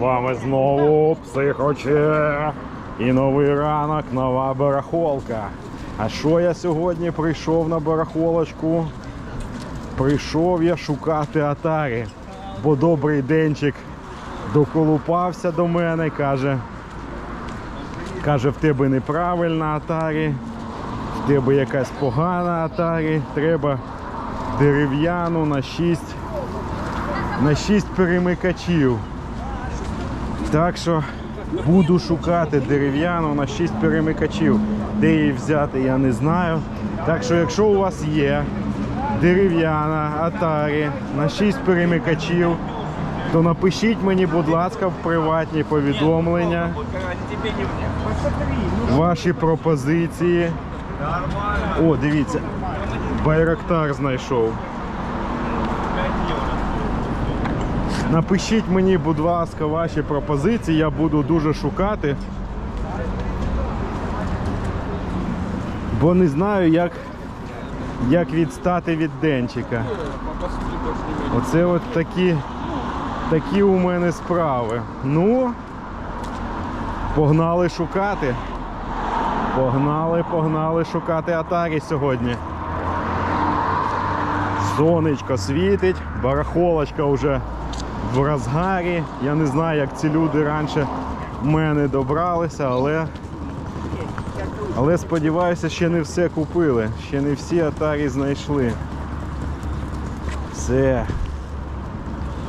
Вами знову Психоче. І новий ранок, нова барахолка. А що я сьогодні прийшов на барахолочку? Прийшов я шукати Атарі, бо добрий денчик доколупався до мене, каже. Каже, в тебе неправильна Атарі, в тебе якась погана Атарі, треба дерев'яну на 6 на 6 перемикачів. Так що буду шукати дерев'яну на 6 перемикачів. Де її взяти, я не знаю. Так що, якщо у вас є дерев'яна Atari на 6 перемикачів, то напишіть мені, будь ласка, в приватні повідомлення ваші пропозиції. О, дивіться, Байрактар знайшов. Напишіть мені, будь ласка, ваші пропозиції, я буду дуже шукати. Бо не знаю, як, як відстати від денчика. Оце от такі, такі у мене справи. Ну, погнали шукати. Погнали, погнали шукати Атарі сьогодні. Сонечко світить, барахолочка вже в розгарі. Я не знаю, як ці люди раніше в мене добралися, але, але сподіваюся, ще не все купили. Ще не всі атарі знайшли. Все.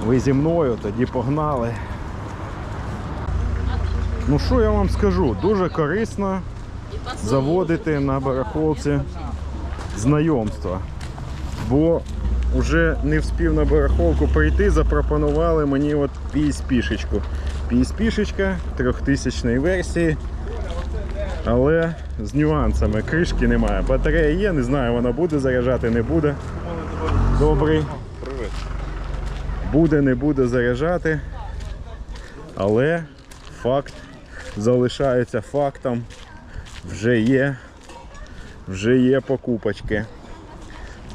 Ви зі мною, тоді погнали. Ну що я вам скажу? Дуже корисно заводити на барахолці знайомства. Бо вже не вспів на барахолку прийти, запропонували мені от PSP-шечку. PSP-шечка трьохтисячної версії, але з нюансами. Кришки немає. Батарея є, не знаю, вона буде заряджати, не буде. Добрий. Буде, не буде заряджати. Але факт залишається фактом. Вже є, вже є покупочки.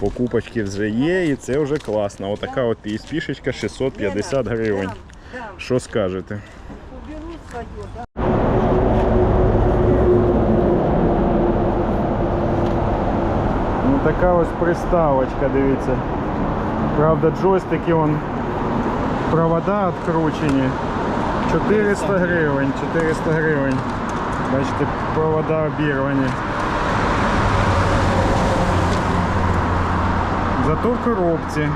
Покупочки вже є і це вже класно. Отака от PSP-шечка 650 гривень. Що скажете? Ну така ось приставочка, дивіться. Правда, джойстики вон провода відкручені. 400 гривень, 400 гривень. Бачите, провода обірвані. Зато в коробці.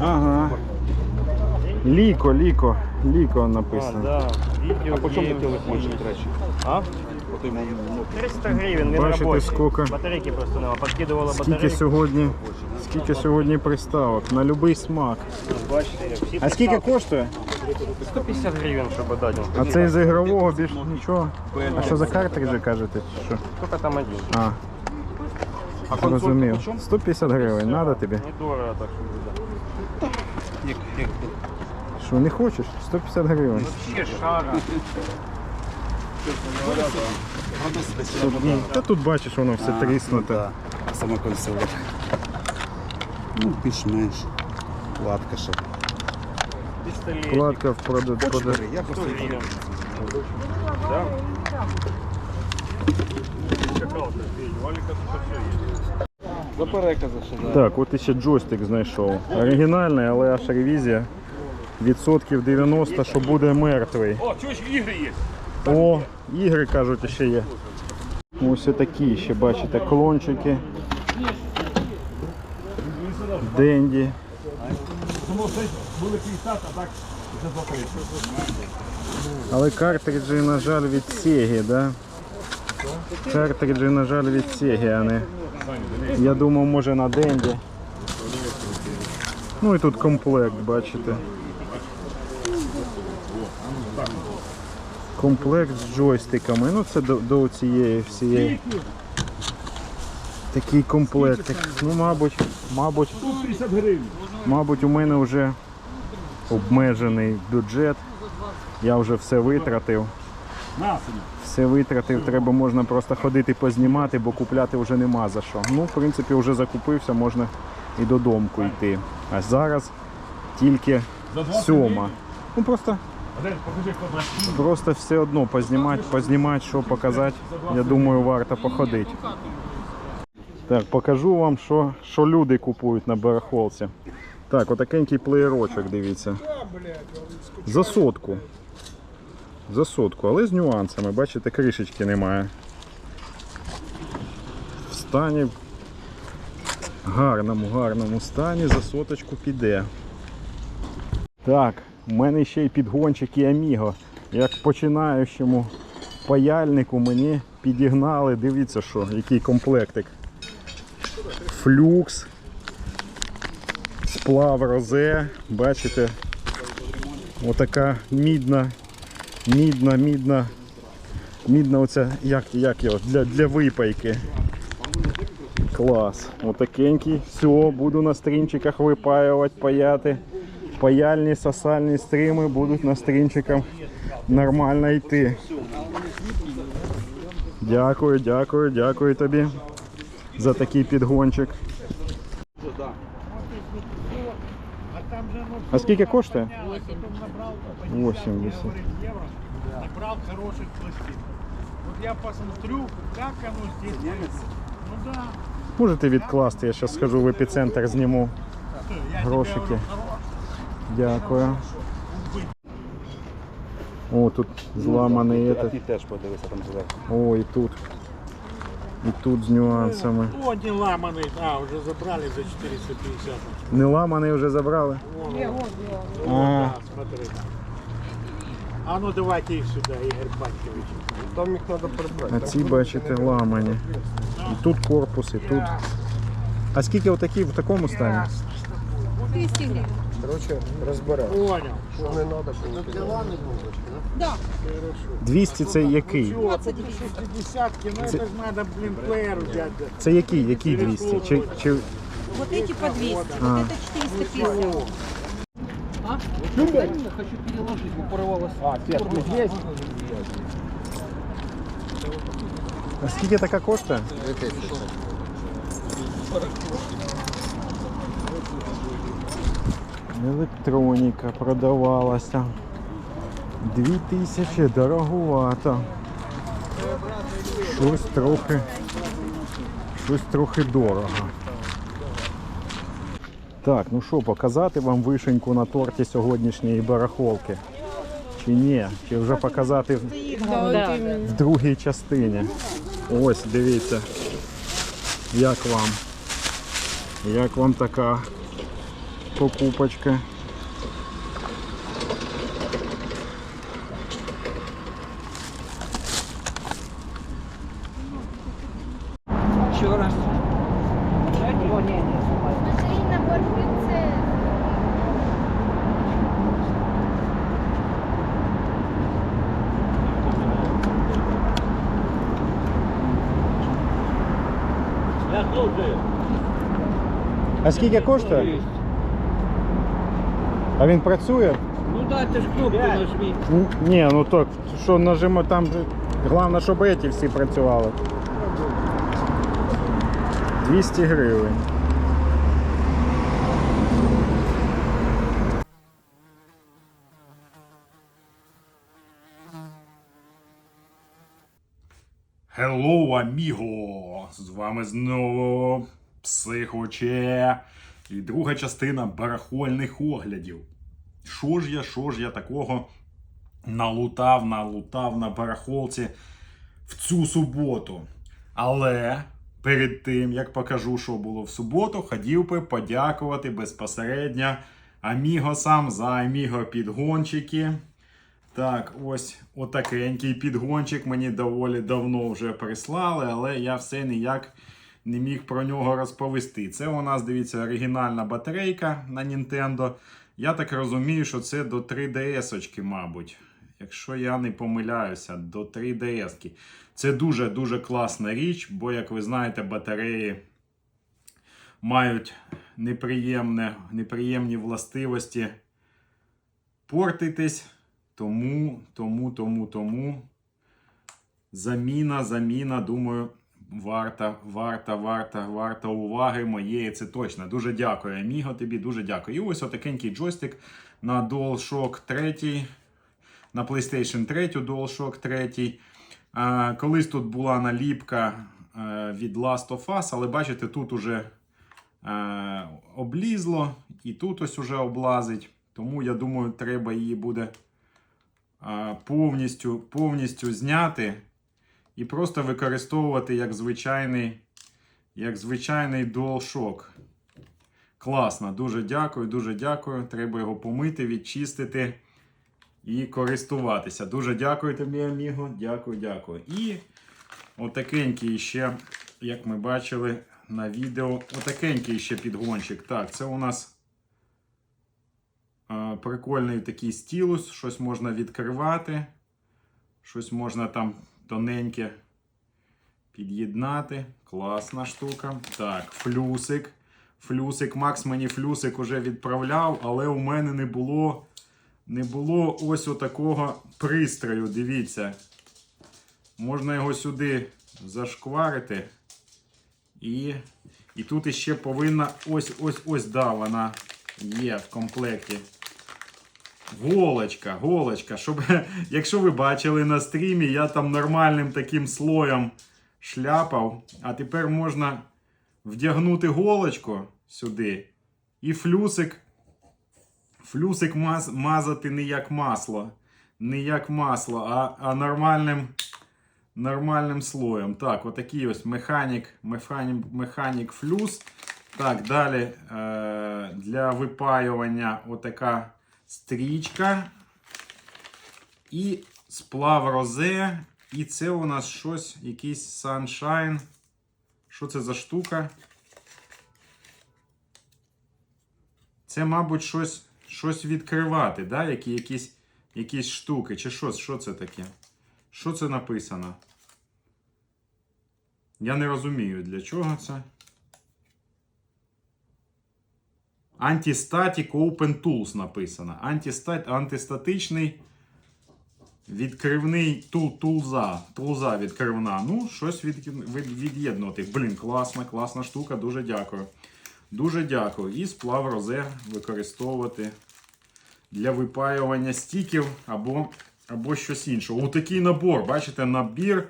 Ага. Ліко, ліко, ліко написано. Да, видео А по чому телефончик, до речі? А? От йому, ну, 300 гривень, не Бачите, робочий. скільки? Батарейки просто нема. Подкидувала Скільки батарейки. сьогодні, скільки сьогодні приставок? На будь-який смак. Бачите, як всі А скільки коштує? 150 гривень, щоб дати. А це з ігрового більш нічого. А що за картриджі кажете? чи Що? Тільки там один. А, чому? 150 гривень, треба тобі? Недорого так що Що, не хочеш? 150 гривень. Ще шара. Та тут бачиш, воно все тріснуте. Да. Сама. Ну, більш-менш. Ладка ще. Платка в прода- прода- Я просто. Да? за перекази ще, да. Так, от ще джойстик знайшов. Оригінальний, але аж ревізія. Відсотків 90, що буде мертвий. О, чуєш, ігри є. О, ігри кажуть, ще є. Ось такі ще бачите, клончики. Денді. Але картриджі, на жаль, від Sega, да? Картриджі, на жаль, від Sega, а не. Я думав, може на Денді. Ну і тут комплект, бачите. Комплект з джойстиками. Ну це до, до цієї всієї. Такий комплектик. Ну, мабуть, мабуть, мабуть, у мене вже обмежений бюджет. Я вже все витратив. Все витратив, треба можна просто ходити познімати, бо купляти вже нема за що. Ну, в принципі, вже закупився, можна і додомку йти. А зараз тільки сьома. Ну просто, просто все одно познімати, познімати, що показати. Я думаю, варто походити. Так, покажу вам, що, що люди купують на барахолці. Так, отакенький плеєрочок, дивіться. За сотку. За сотку, але з нюансами. Бачите, кришечки немає. В стані гарному, гарному стані за соточку піде. Так, в мене ще й підгончик і Аміго. Як починаючому паяльнику мені підігнали, дивіться, що, який комплектик. Флюкс, сплав розе, бачите, отака мідна, мідна, мідна, мідна оця, як, як його, для, для випайки. Клас. Отакенький. Все, буду на стрімчиках випаювати, паяти. Паяльні сосальні стріми будуть на стрімчиках нормально йти. Дякую, дякую, дякую тобі за такий підгончик. А скільки коштує? 80. Набрал хороших пластин. Вот я посмотрю, как оно здесь. Ну да. Можете відкласти, я зараз схожу в епіцентр зніму. Грошики. Дякую. О, тут зламаний А этот. ти теж подивися там зверху. О, і тут. І тут з нюансами. О, не ламаный. А, уже забрали за 450. Не ламаний вже забрали. Вон, А. да, смотри. А ну давайте их сюда, Игорь Батькович. Там їх треба прибрати. А ці, бачите, ламані. І тут корпус, і тут. А скільки отакі в такому стані? 200 гривен. Коротше, розберемо. Понял. Що не треба, Да, 200 це який? 20 60 ну это же надо, блин, плеер взять. да. Це який? Який 200? Чи, чи... вот эти по 200, А. вот это 450. А скільки така коштує? Електроніка продавалася. Дві тисячі дороговато. Щось трохи. Щось трохи дорого. Так, ну що, показати вам вишеньку на торті сьогоднішньої барахолки? Чи ні? Чи вже показати в- в другій частині? Ось, дивіться. Як вам? Як вам така покупочка? Марина Борфіце. А скільки коштує? А він працює? Ну да, ти ж кнопку нажми. Н- Ні, ну так, що нажимо там, головне, щоб еті всі працювали. 200 гривень. Hello, аміго! З вами знову Психоче. І друга частина барахольних оглядів. Що ж я, що ж я такого налутав, налутав на барахолці в цю суботу. Але перед тим, як покажу, що було в суботу, хотів би подякувати безпосередньо амігосам за аміго підгончики. Так, ось отакенький підгончик мені доволі давно вже прислали, але я все ніяк не міг про нього розповісти. Це у нас, дивіться, оригінальна батарейка на Nintendo. Я так розумію, що це до 3DS-очки, мабуть. Якщо я не помиляюся, до 3DS-ки. Це дуже-дуже класна річ, бо, як ви знаєте, батареї мають неприємне, неприємні властивості портитись. Тому, тому, тому, тому. Заміна, заміна, думаю, варта, варта, варта, варта уваги моєї, це точно. Дуже дякую, Аміго, тобі дуже дякую. І ось отакенький джойстик на DualShock 3, на PlayStation 3 DualShock 3. А, колись тут була наліпка е, від Last of Us, але бачите, тут уже е, облізло і тут ось уже облазить. Тому я думаю, треба її буде повністю, повністю зняти і просто використовувати як звичайний, як звичайний DualShock. Класно, дуже дякую, дуже дякую. Треба його помити, відчистити і користуватися. Дуже дякую тобі, Аміго. Дякую, дякую. І отакенький ще, як ми бачили на відео, отакенький ще підгончик. Так, це у нас е, прикольний такий стілус, щось можна відкривати, щось можна там тоненьке під'єднати. Класна штука. Так, флюсик. Флюсик. Макс мені флюсик уже відправляв, але у мене не було. Не було ось отакого пристрою. Дивіться. Можна його сюди зашкварити. І, і тут іще повинна ось ось ось да, вона є в комплекті. Голочка, голочка. Щоб, якщо ви бачили на стрімі, я там нормальним таким слоєм шляпав. А тепер можна вдягнути голочку сюди. І флюсик. Флюсик маз, мазати не як масло. Не як масло, а, а нормальним, нормальним слоєм. Так, отакий ось механік, механік, механік флюс. Так, далі е, для випаювання отака стрічка. І сплав розе. І це у нас щось, якийсь Sunshine. Що це за штука? Це, мабуть, щось, щось відкривати, да? Які, якісь, якісь штуки. Чи що, що це таке? Що це написано? Я не розумію, для чого це. Anti-Static Open Tools написано. Антистат, антистатичний відкривний тул, тулза. Тулза відкривна. Ну, щось від, від, від'єднувати. Блін, класна, класна штука. Дуже дякую. Дуже дякую. І сплав розе використовувати для випаювання стіків або, або щось іншого. У такий набор, бачите, набір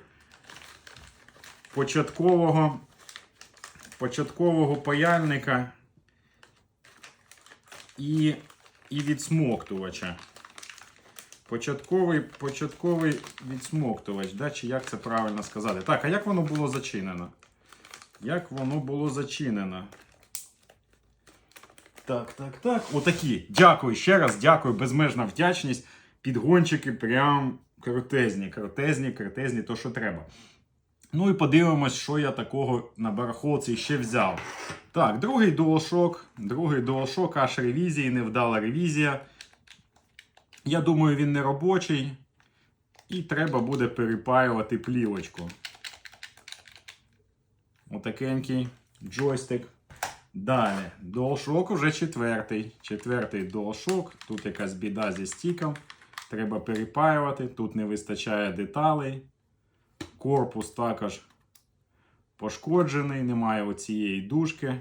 початкового, початкового паяльника і, і відсмоктувача. Початковий, початковий відсмоктувач, да? чи як це правильно сказати? Так, а як воно було зачинено? Як воно було зачинено? Так, так, так. Отакі. Дякую ще раз, дякую, безмежна вдячність. Підгончики прям крутезні, крутезні, крутезні, то що треба. Ну і подивимось, що я такого на барахолці ще взяв. Так, другий DualShock, другий DualShock, аж ревізії, невдала ревізія. Я думаю, він не робочий. І треба буде перепаювати плівочку. Отакенький джойстик. Далі, DualShock уже четвертий. Четвертий DualShock. Тут якась біда зі стіком. Треба перепаювати. Тут не вистачає деталей. Корпус також пошкоджений, немає оцієї дужки.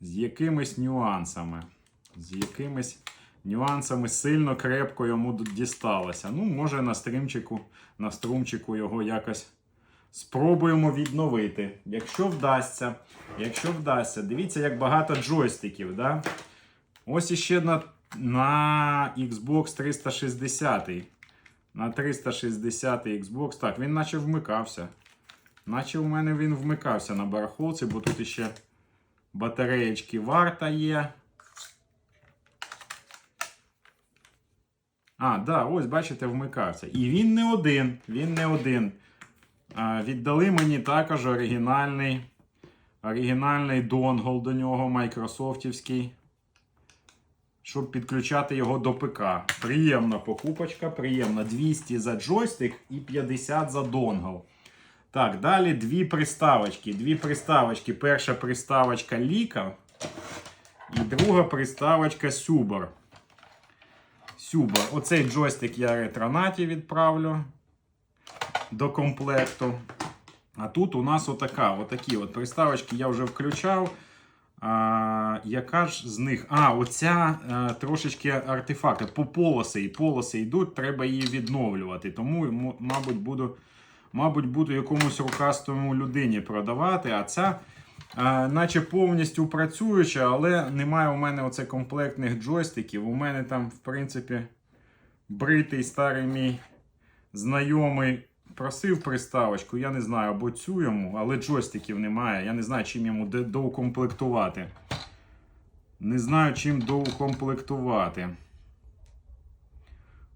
З якимись нюансами. З якимись нюансами сильно крепко йому дісталося. Ну, може на стрімчику, на струмчику його якось спробуємо відновити. Якщо вдасться, якщо вдасться, дивіться, як багато джойстиків. Да? Ось іще на, на Xbox 360. На 360 Xbox. Так, він наче вмикався. Наче в мене він вмикався на барахолці, бо тут іще батареєчки варта є. А, да, ось, бачите, вмикався. І він не один. Він не один. А, віддали мені також оригінальний оригінальний донгл до нього, майкрософтівський. Щоб підключати його до ПК. Приємна покупочка, приємна. 200 за джойстик і 50 за донгл. Так, далі дві приставочки. Дві приставочки. Перша приставочка Ліка. І друга приставочка Сюбер. Сюбер. Оцей джойстик я ретронаті відправлю. до комплекту. А тут у нас отака, отакі от приставочки я вже включав. А, яка ж з них? А, оця е, трошечки артефакти. По полоси і полоси йдуть, треба її відновлювати. Тому, мабуть, буду, мабуть, буду якомусь рукастому людині продавати. А ця, е, наче повністю працююча, але немає у мене оце комплектних джойстиків. У мене там, в принципі, бритий старий мій знайомий просив приставочку, я не знаю, або цю йому, але джойстиків немає. Я не знаю, чим йому доукомплектувати. Не знаю, чим доукомплектувати.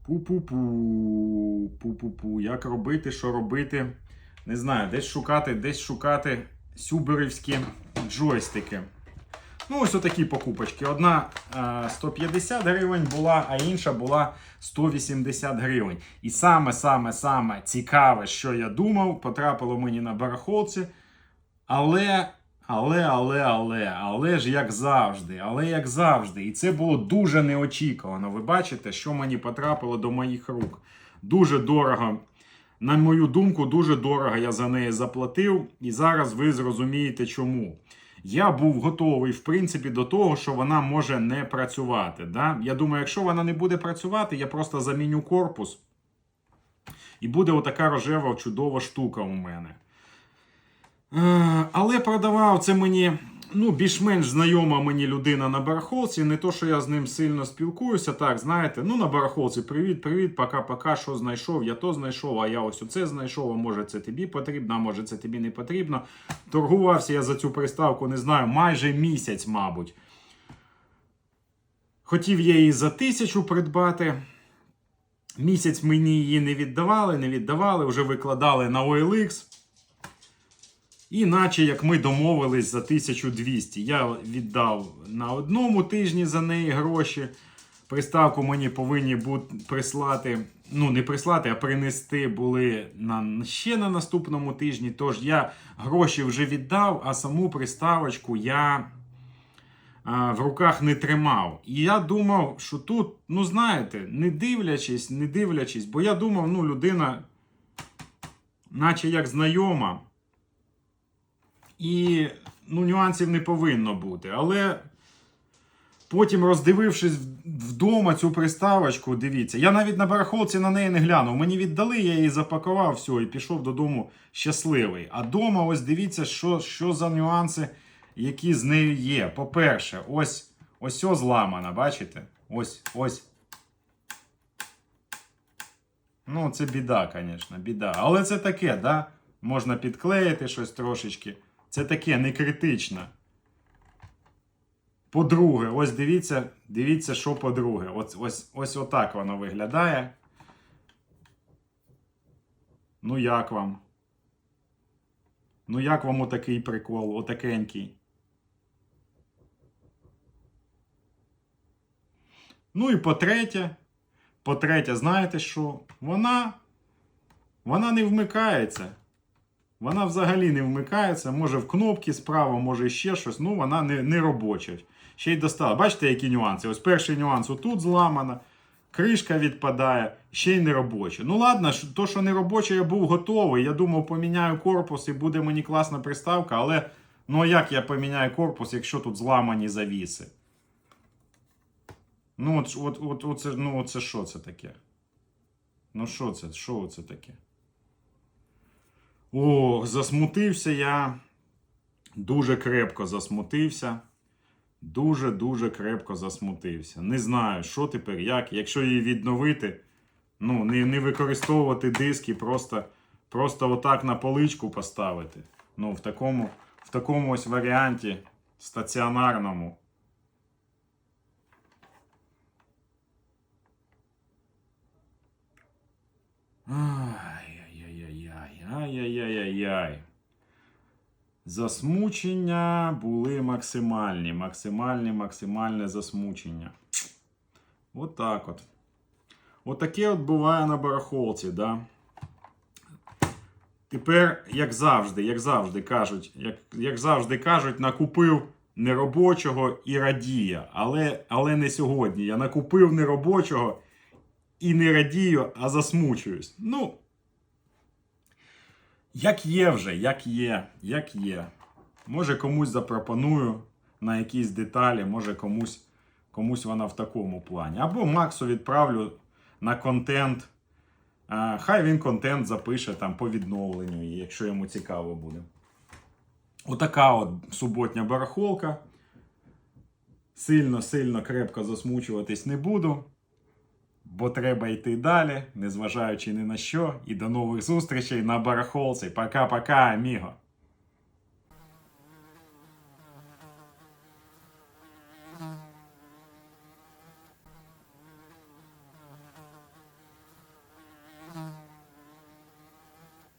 Пу-пу-пу. Пу-пу-пу. Як робити, що робити? Не знаю, десь шукати, десь шукати сюберівські джойстики. Ну, ось отакі покупочки. Одна е, 150 гривень була, а інша була 180 гривень. І саме, саме, саме цікаве, що я думав, потрапило мені на барахолці. Але, але, але, але, але ж як завжди, але як завжди. І це було дуже неочікувано. Ви бачите, що мені потрапило до моїх рук. Дуже дорого. На мою думку, дуже дорого я за неї заплатив, і зараз ви зрозумієте чому. Я був готовий, в принципі, до того, що вона може не працювати. Да? Я думаю, якщо вона не буде працювати, я просто заміню корпус. І буде отака рожева чудова штука у мене. Е, Але продавав це мені ну, більш-менш знайома мені людина на барахолці. Не то, що я з ним сильно спілкуюся. Так, знаєте, ну на барахолці привіт, привіт, пока-пока, що знайшов, я то знайшов, а я ось оце знайшов, а може це тобі потрібно, а може це тобі не потрібно. Торгувався я за цю приставку, не знаю, майже місяць, мабуть. Хотів я її за тисячу придбати. Місяць мені її не віддавали, не віддавали, вже викладали на OLX. І наче як ми домовились за 1200. Я віддав на одному тижні за неї гроші. Приставку мені повинні бути прислати. Ну, не прислати, а принести були на, ще на наступному тижні. Тож я гроші вже віддав, а саму приставочку я а, в руках не тримав. І я думав, що тут, ну знаєте, не дивлячись, не дивлячись, бо я думав, ну, людина, наче як знайома. І ну, нюансів не повинно бути. Але потім, роздивившись вдома цю приставочку, дивіться, я навіть на барахолці на неї не глянув. Мені віддали, я її запакував, все, і пішов додому щасливий. А дома, ось дивіться, що, що за нюанси, які з нею є. По-перше, ось ось о зламана, бачите? Ось ось. Ну, це біда, звісно, біда. Але це таке, да? Можна підклеїти щось трошечки. Це таке не критично. По-друге, ось дивіться, дивіться, що по-друге. Ось, ось, ось отак воно виглядає. Ну, як вам? Ну, як вам отакий прикол, отакенький? Ну і по-третє, по-третє, знаєте що? Вона, вона не вмикається. Вона взагалі не вмикається, може в кнопки справа, може ще щось, ну вона не, не робоча. Ще й достала. Бачите, які нюанси? Ось перший нюанс отут зламана, кришка відпадає, ще й не робоча. Ну ладно, то, що не робоче, я був готовий. Я думав, поміняю корпус і буде мені класна приставка, але ну як я поміняю корпус, якщо тут зламані завіси? Ну, от, от, от, оце, ну, оце що це таке? Ну, що це? Що це таке? Ох, засмутився я. Дуже крепко засмутився. Дуже-дуже крепко засмутився. Не знаю, що тепер, як. Якщо її відновити, ну, не, не використовувати диски, просто, просто отак на поличку поставити. Ну, в такому, в такому ось варіанті стаціонарному. Ай-яй-яй-яй, ай-яй-яй-яй. Засмучення були максимальні. Максимальні, максимальне засмучення. От так от. Отаке от буває на барахолці, да? Тепер, як завжди, як завжди кажуть, як, як завжди кажуть, накупив неробочого і радіє. Але, але не сьогодні. Я накупив неробочого і не радію, а засмучуюсь. Ну, Як є вже, як є, як є. Може комусь запропоную на якісь деталі, може комусь, комусь вона в такому плані. Або Максу відправлю на контент. Хай він контент запише там по відновленню, якщо йому цікаво буде. Отака от суботня барахолка. Сильно, сильно крепко засмучуватись не буду, бо треба йти далі, незважаючи ні на що. І до нових зустрічей на барахолці. Пока-пока, аміго!